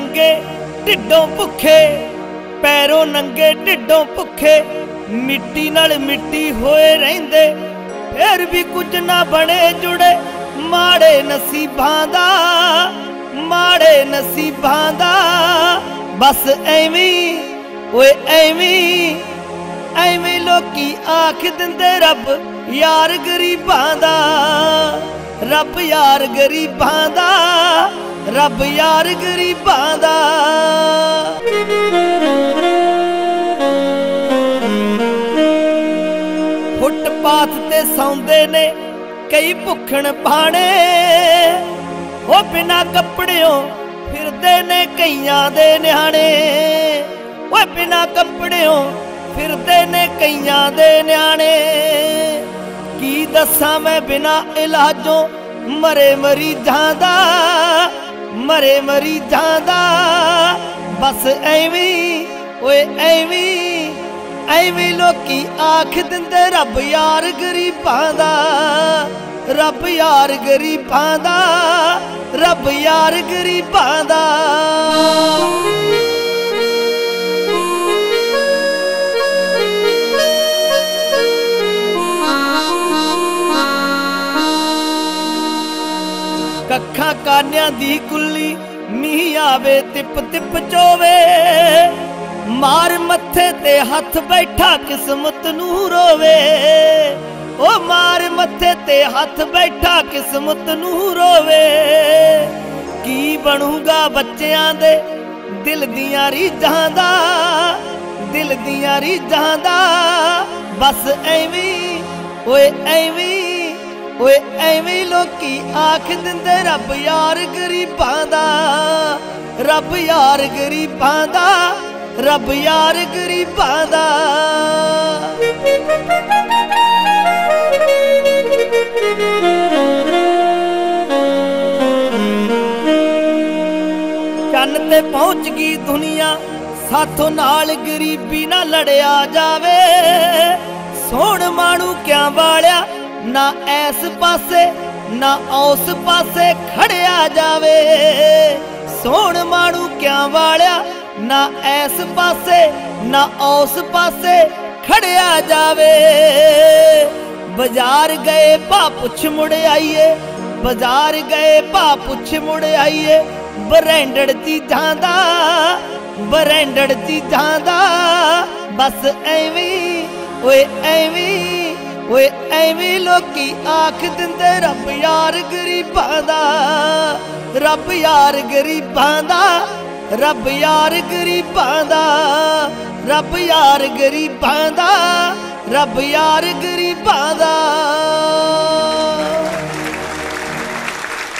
ਨੰਗੇ ਢਿੱਡੋਂ ਭੁੱਖੇ, ਪੈਰੋਂ ਨੰਗੇ ਢਿੱਡੋਂ ਭੁੱਖੇ, ਮਿੱਟੀ ਨਾਲ ਮਿੱਟੀ ਹੋਏ ਰਹਿੰਦੇ, ਫਿਰ ਵੀ ਕੁਝ ਨਾ ਬਣੇ ਜੁੜੇ ਮਾੜੇ ਨਸੀਬਾਂ ਦਾ, ਮਾੜੇ ਨਸੀਬਾਂ ਦਾ। ਬਸ ਐਵੇਂ, ਓਏ ਐਵੇਂ ਐਵੇਂ ਲੋਕੀ ਆਖ ਦਿੰਦੇ ਰੱਬ ਯਾਰ ਗਰੀਬਾਂ ਦਾ, ਰੱਬ ਯਾਰ ਗਰੀਬਾਂ ਦਾ। ਰੱਬ ਯਾਰ ਗਰੀਬਾਂ ਦਾ। ਫੁੱਟਪਾਥ ਤੇ ਸੌਂਦੇ ਨੇ ਕਈ ਭੁੱਖਣ ਬਾਣੇ ਉਹ ਬਿਨਾ ਕੱਪੜਿਓ ਫਿਰਦੇ ਨੇ ਕਈਆਂ ਦੇ ਨਿਆਣੇ। ਓਏ ਬਿਨਾ ਕੱਪੜਿਓ ਫਿਰਦੇ ਨੇ ਕਈਆਂ ਦੇ ਨਿਆਣੇ। ਕੀ ਦੱਸਾਂ ਮੈਂ ਬਿਨਾ ਇਲਾਜੋਂ ਮਰੇ ਮਰੀਜ਼ਾਂ ਦਾ। ਮਰੇ ਮਰੀ ਜਾਂਦਾ। ਬਸ ਐਵੇਂ, ਓਏ ਐਵੇਂ ਐਵੇਂ ਲੋਕੀ ਆਖ ਦਿੰਦੇ, ਰੱਬ ਯਾਰ ਗਰੀਬਾਂ ਦਾ। ਰੱਬ ਯਾਰ ਗਰੀਬਾਂ ਦਾ, ਰੱਬ ਯਾਰ ਗਰੀਬਾਂ ਦਾ। ਕੱਖਾਂ ਕਾਨਿਆਂ ਦੀ ਕੁੱਲੀ, ਮੀਂਹ ਆਵੇ, ਤਿਪ ਤਿਪ ਚੋਵੇ। ਮਾਰ ਮੱਥੇ ਤੇ ਹੱਥ ਬੈਠਾ ਕਿਸਮਤ ਨੂੰ ਰੋਵੇ। ਉਹ ਮਾਰ ਮੱਥੇ ਤੇ ਹੱਥ ਬੈਠਾ ਕਿਸਮਤ ਨੂੰ ਰੋਵੇ। ਕੀ ਬਣੂਗਾ ਬੱਚਿਆਂ ਦੇ ਦਿਲ ਦੀਆਂ ਰੀਝਾਂ ਦਾ? ਦਿਲ ਦੀਆਂ ਰੀਝਾਂ ਦਾ। ਬਸ ਐਵੇਂ, ਓਏ ਐਵੇਂ। ਓਏ, ਐਵੇਂ ਲੋਕੀ ਆਖ ਦਿੰਦੇ, ਰੱਬ ਯਾਰ ਗਰੀਬਾਂ ਦਾ। ਰੱਬ ਯਾਰ ਗਰੀਬਾਂ ਦਾ, ਰੱਬ ਯਾਰ ਗਰੀਬਾਂ ਦਾ। ਚੰਨ ਤੇ ਪਹੁੰਚ ਗਈ ਦੁਨੀਆ, ਸਾਥੋਂ ਨਾਲ ਗਰੀਬੀ ਨਾ ਲੜਿਆ ਜਾਵੇ। ਸੋਹਣ ਮਾਣੂ ਕਿਆ ਵਾਲਿਆ? ਨਾ ਐਸ ਪਾਸੇ, ਨਾ ਉਸ ਪਾਸੇ ਖੜਿਆ ਜਾਵੇ। ਸੋਹਣ ਮਾਣੂ ਕਿਆ ਵਾਲਿਆ? ਨਾ ਐਸ ਪਾਸੇ, ਨਾ ਉਸ ਪਾਸੇ ਖੜਿਆ ਜਾਵੇ। ਬਾਜ਼ਾਰ ਗਏ ਭਾ ਪੁੱਛ ਮੁੜ ਆਈਏ, ਬਾਜ਼ਾਰ ਗਏ ਭਾ ਪੁੱਛ ਮੁੜ ਆਈਏ। ਬ੍ਰਾਂਡਡ ਚੀਜ਼ਾਂ ਦਾ, ਬ੍ਰਾਂਡਡ ਚੀਜ਼ਾਂ ਦਾ, ਬਸ ਐਵੇਂ ਓਏ ਐਵੇਂ ਓਏ ਐਵੇਂ ਲੋਕੀ ਆਖ ਦਿੰਦੇ, ਰੱਬ ਯਾਰ ਗਰੀਬਾਂ ਦਾ, ਰੱਬ ਯਾਰ ਗਰੀਬਾਂ ਦਾ, ਰੱਬ ਯਾਰ ਗਰੀਬਾਂ ਦਾ, ਰੱਬ ਯਾਰ ਗਰੀਬਾਂ ਦਾ, ਰੱਬ ਯਾਰ ਗਰੀਬਾਂ ਦਾ।